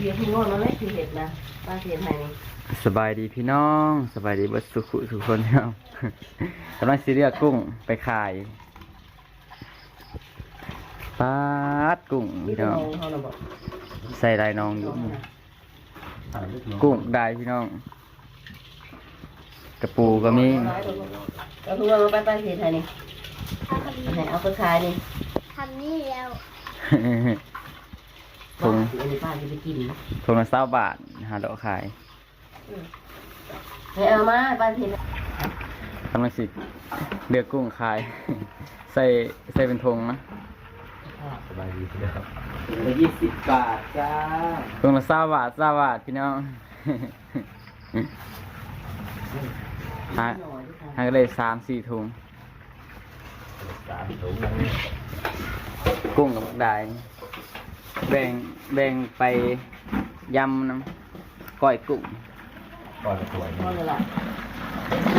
เดี๋ยวพี่โน่นมาเลยคือเห็ดนะป้าเสียนไทยนี่สบายดีพี่น้องสบายดีเบัดสุขุสุขคนครับ กำลังซีเรียกกุ้งไปขายปาดกุ้งมีพี่แต่น้อน้งองเขาน่ะบอกใส่ลายน้องอยู่ กุ้งได้พี่น้อง กระปูก็มีก็คือว่ามาไปป้าเสียนไทยนี่เอาให้เอาไปขายนี่ทำนี่แล้ว ถุง อันนี้ป้าจะไปกินถุงละเศร้าบาทหาดอกขายให้เอามาป้าเสียนกำลังสิเลือกกุ้งขาย ใส่ใส่เป็นธงนะสบายดีครับยี่สิบบาทจ้าถุงละเศร้าบาทเศร้าบาทพี่น้องหาหาก็เลยสามสี่ถุงสามถุงนะกุ้งกับบักได้ แบ่งแบ่งไปยำน้ำก้อยกุ้งก่อนสวยพ่อเลยล่ะ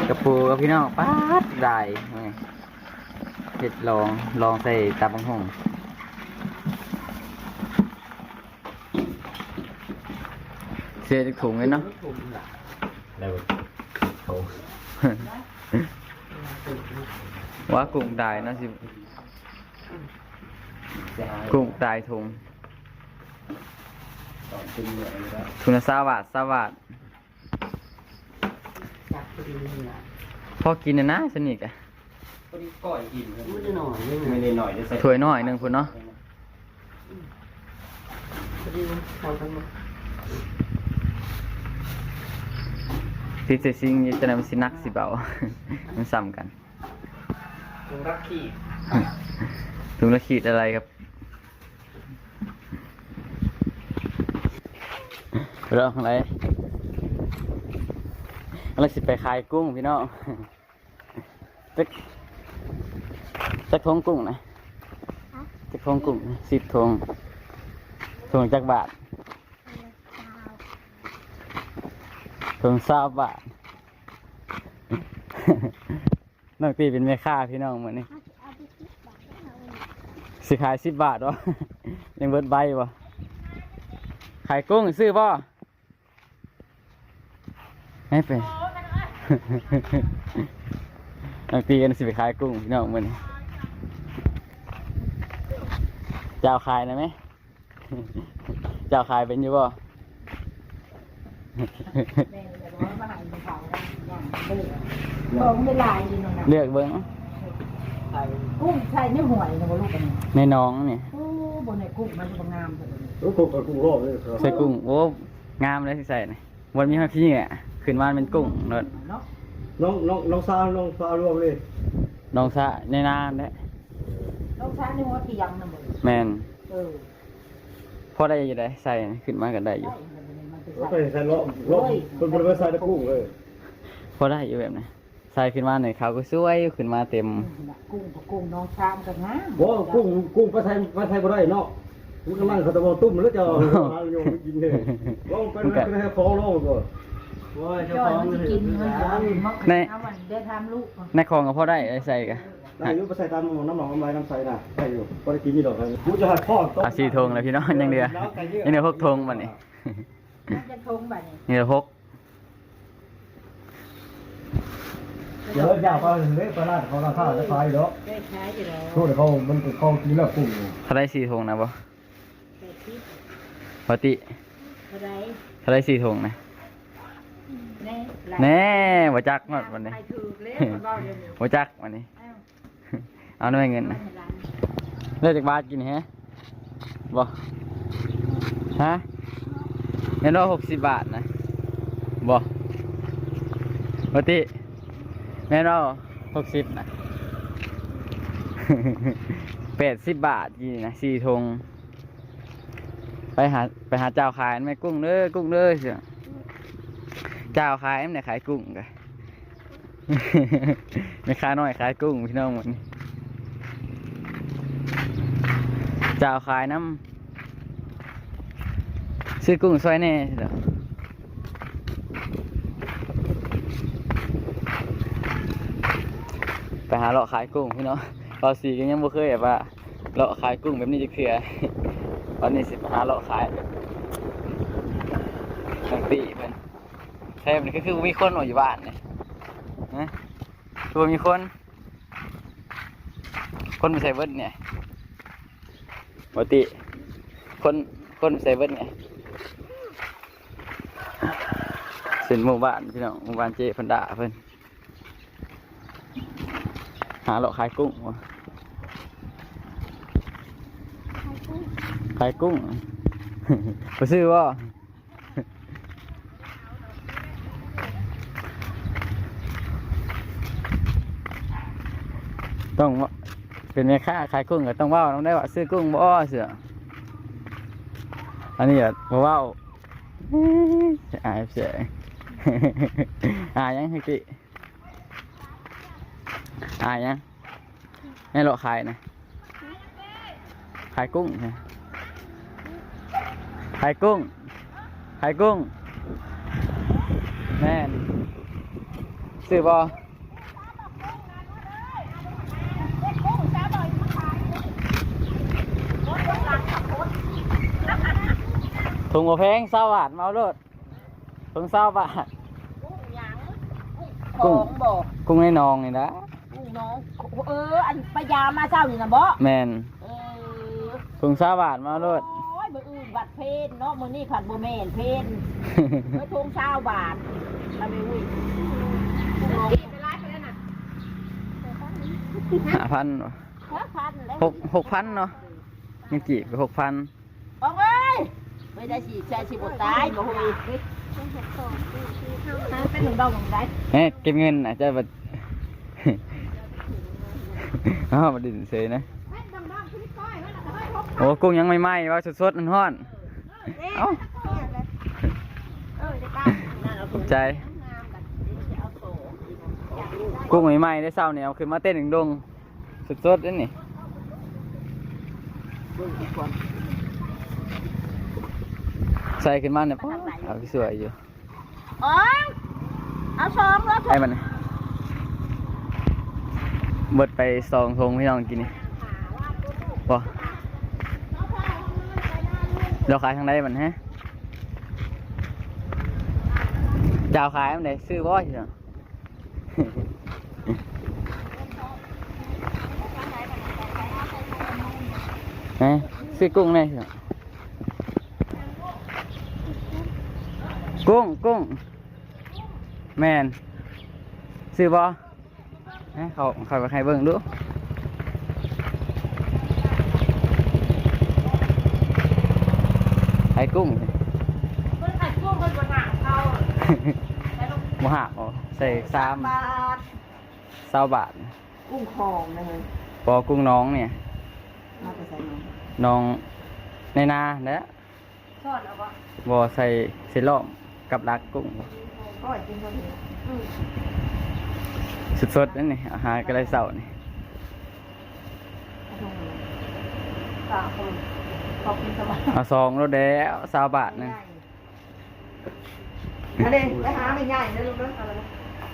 กระปูกับพี่น้องป๊าดได้ไงเห็ดลองลองใส่ตาบังหงเสียจากถุงเลยเนาะถุงล่ะแล้วถุงว่ากุ้งได้เนาะสิกุ้งได้ถุง ถุงละสาบาทสาบาทจับพอดีนี่ล่ะพอกินนะนะสนิทอะก้อยกินไม่ได้หน่อยนึงไม่ได้หน่อยจะใส่ถ้วยน้อยหนึ่งพุ่นเนาะพอดีพอกันหมดที่เจซิงนี่จะนำสินักสิเบา มันซ้ำกันถุงรักขี้ ถุงละขีดอะไรครับ รื่องอะไรอะไรสิไปขายกุ้งพี่น้องจักจักทงกุ้งนะจักทงกุ้งสิบทงทงจักบาททงสาบาทน้องตีเป็นแม่ค้าพี่น้องเหมือนนี้เอาไปคิดบอกให้เราเลยสิขายสิบบาทวะยังเบิดใบวะ ขายกุ้งซื้อป่ะให้ไปน้องตีกันสิไปขายกุ้งพี่น้องมันเจ้าขายนะไหม เจ้าขายเป็นอยู่ป่ะบอกไม่ลายดีน้องนะเลือกเบิ้งกุ้งใส่ในหวยนะบ่ลูกกันนี่ในน้องนี่โอ้บนในกุ้งมันบ่งามเลย รู้กุ้งกับกุ้งรอบเลยครับใส่กุ้งโอ้งามเลยสิใส่นี่วันมีห้าพี่อะขึ้นมาเป็นกุ้งเนอะเนาะน้องน้องน้องซาน้องซารวมเลยน้องสะในน้ำเนี่ยต้องใช้ในหัวเตียงนะบ่แมนเออพอได้อยู่ได้ใส่ขึ้นมาก็ได้อยู่มันเป็นรถไปใส่รอบรอบเป็นบริเวณใส่ตะกุ้งเลยพอได้อยู่แบบนี้ใส่ขึ้นมาหน่อยเขาก็สวยขึ้นมาเต็ม กุ้งกับกุ้งน้องชามกันงามว่ากุ้งกุ้งไปใส่ไปใส่บ่ได้เนาะ กุ้งกำลังเขาตะวันตุ้มแล้วจะหาโยมกินเลยลองไปไปให้ฟ้องลองก่อนว่าเจ้าจอขยองมันเลจะยกินมันจะมักในเอาวันเดี๋ยวทำลูกในคลองก็พอได้ใส่กันได้อยู่ไปใส่ตามน้ำหนองน้ำลายน้ำใสน่ะได้อยู่พอได้กินนี่ดอกเลยกูจะหัดพ่ออาซีทงแล้วพี่น้องยังเดือยังเดือหกทงบัดนี้มันจะทงแบบนี้นี่เดือหกเดี๋ยวอยากไปเลยไปร้านเขาราคาจะขายเนาะได้ใช้อยู่แล้วโทษเขามันเขากินแล้วกุ้งเขาได้สี่ทงนะบ่แต่ที่ ปกติเท่าไรเขาได้สี่ทงนะแน่แน่บ่จักหมดวันนี้ไปถือเล่นก็เดี๋ยวนี้บ่จักวันนี้อ้าวเอาหน่อยเงินนะเลือกจากบาทกินแฮะบ่ฮะเงินร้อยหกสิบบาทนะบ่ปกติแม่นเราหกสิบนะแปดสิบบาทกี่นะสี่ทง ไปหาไปหาเจ้าขายไหมกุ้งเด้อกุ้งเด้อเสียเจ้าขายแม่ขายกุ้งกันไม่ค้าน้อยขายกุ้งพี่น้องหมดนี่เจ้าขายน้ำซื้อกุ้งซอยแน่เด้อไปหาเลาะขายกุ้งพี่น้องเราสีกันยังบ่เคยแบบว่าเลาะขายกุ้งแบบนี้จะเคลีย ตอนนี้สิไปหาเลาขายแบบติเพิ่นแทบนี่ก็คือมีคนอยู่บ้านเนี่นะคือมีคน คนไม่ใส่เบิดเนี่ยปกติคนคนใส่เบิดเนี่ยเส้นหมู่บ้านพี่น้องหมู่บ้านเจเพันดาเพิ่นหาเลาะขายกุ้งวะ ขายกุ้งไปซื้อว่าต้องว่าเป็นแม่ค้าขายกุ้งก็ต้องว่าต้องได้ว่าซื้อกุ้งบ่เสืออันนี้อะบ่ว่าอายเสียอายยังฮิกิอายยังแม่เราขายนะขายกุ้งนะ ขายกุ้งขายกุ้ง แม่นซื้อบ่ถุงหัวแพงเศร้าบาทมาเอาโลดถุงเศร้าบาทกุ้กุ้งงบอกกุ้งในหนองนี่นะกุ้งน้องเอออันปะยามาเช้านี่นะบ่แมนเออถุงเศร้าบาทมาเอาโลด โอ้ยมื้ออื่นบัดเพนเนาะมื้อนี้ผัดบ่แม่นเพนเมื่อทงเช้าบาทมาไปอุ้ยกุ้งน้องห้าพันเฮ้ยพันแล้วหกหกพันเนาะยังกี่ไปหกพันออกเลยไม่ได้สิใช่สิบ่ตายบ่ฮู้อีกเป็นหนึ่งดอกหนึ่งได้เอ๊ะเก็บเงินอาจจะแบบอ้าวมาดินเสยนะ โอ้กุ้งยังไม่ไหม้ว่าสดๆมันห้อนๆเอ้าขอบใจ กุ้งใหม่ๆได้เศร้าเนี่ยเอาขึ้นมาเต้นหนึ่งดงสดๆนั่นนี่ใส่ขึ้นมาเนี่ยป๊าดเอาสวยอยู่อ๋อเอาสองแล้วไอ้มันเบิดไปสองทงพี่น้องกินนี่บ่ เราขายทางใดมันฮะเจ้าขายมันไหนซื้อบ่ใช่ไหมฮะซื้อกุ้งได้ใช่ไหมกุ้งกุ้งแมนซื้อบ่ฮะเขาเขาไปให้เบิ่งดู ไอ้กุ้งเพิ่นขายกุ้งเพิ่นบ่หาเขามหักใส่สามบาทเศร้าบาทกุ้งคองนะเฮ้ยพอกุ้งน้องเนี่ยมาไปใส่น้องน้องในนาเนี่ยทอดเอาบ่บ่ใส่เสล้อมกับรักกุ้งก้อยกินคนเดียวอืมสดๆนั่นนี่อาหารก็ได้เศร้านี่เอาลงมาตาคน ขอบคุณสบายเอาซองรถแล้วสาวบาทหนึงอันนี้ไปหาไม่ง่ายนะลูกนะ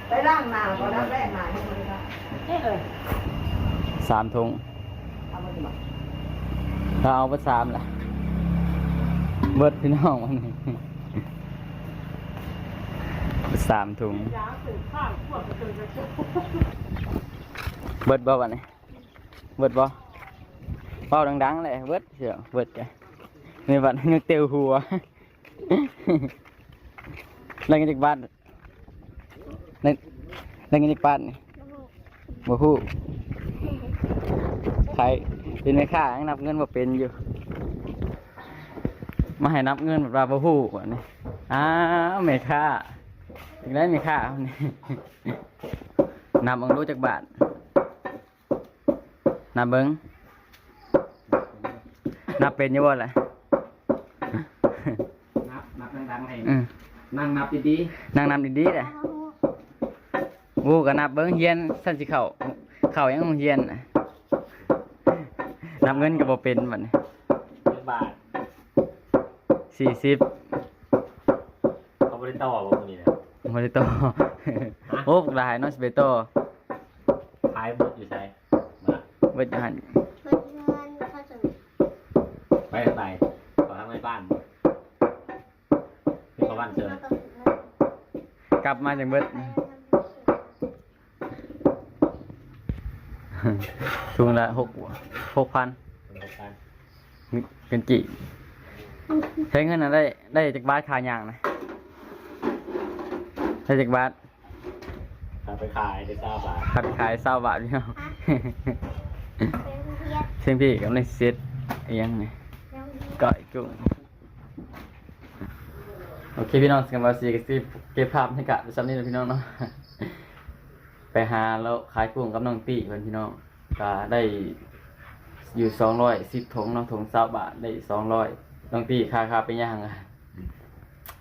ไปล้างหน้าก่อนนะแรกหน้าให้มันได้เอ้ยเอ้ยสามถุงเอามาดิบ่ถ้าเอาไปสามล่ะ เบิดพี่น้องวันนี้สามถุง ยาสืบข้าวพวกกระตือรือร้นเบิดบ่วันนี้ เบิดบ่ เป้าดังๆเลยเบิดเสียวเบิดแกในวันนึกเตียวหัวเล่นกันจากบ้านเล่นเล่นกันจากบ้านนี่บ่ฮู้ใครเป็นแม่ค้ายังนับเงินบ่เป็นอยู่ มาให้นับเงินแบบว่าบ่ฮู้อันนี้อ้าวแม่ค้าอีกแล้วแม่ค้านนี้นับเบิ่งรู้จักบาทนับเบิ่ง นับเป็นอยู่บ่ล่ะนับนับดังๆให้อืมนั่งนับดีนั่งนับดีๆเลยวูก็นับเบิ่งเฮียนสั่นสิเข้าเข้ายังโรงเรียนน่ะนับเงินก็บ่เป็นบัดนี้ๆบาทสี่สิบเขาบริต่อบ่คนนี้นะบ่ได้ต่อโอ้บักหลายเนาะสิไปต่อขายหมดอยู่ใช่บาทเบิดอยู่หั่น ไปทางไหนขอทางในบ้านบ่เป็นขประมาณเชิญกลับมาจากเบิดทุงละหกหกพันเป็นกี่ใช้เงินนะได้ได้จากบาทขายยางนะได้จากบาทถ้าไปขายได้ทราบบาทขับขายเศร้าบาทพี่น้องเป็นเพียรเชียงพี่กำลังเซ็ตเอียงไงแล้ว ก้อยกุ้งโอเคพี่น้องสกันบาซีก็สิเก็บภาพบรรยากาศไปซ้ำนี่นะพี่น้องเนาะไปหาแล้วขายกุ้งกับน้องตี้เพื่อนพี่น้องก็ได้อยู่สองร้อยสิบถุงเน้องถุงสาบาทได้สองร้อยน้องตี้ค่าค่าไปย่างอะ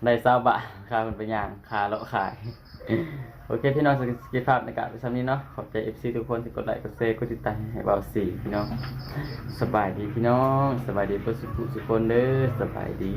ได้สาบาทค่าคนไปย่างค่าแล้วขาย โอเคพี่น้องสกิภาพในการไปซ้ำนี้เนาะขอบใจเอฟซีทุกคนที่กดไลค์กดแชร์กดติดตามให้เบาสีพี่น้องสบายดีพี่น้อง สบายดีเพื่อสุขสุขคนเด้อสบายดี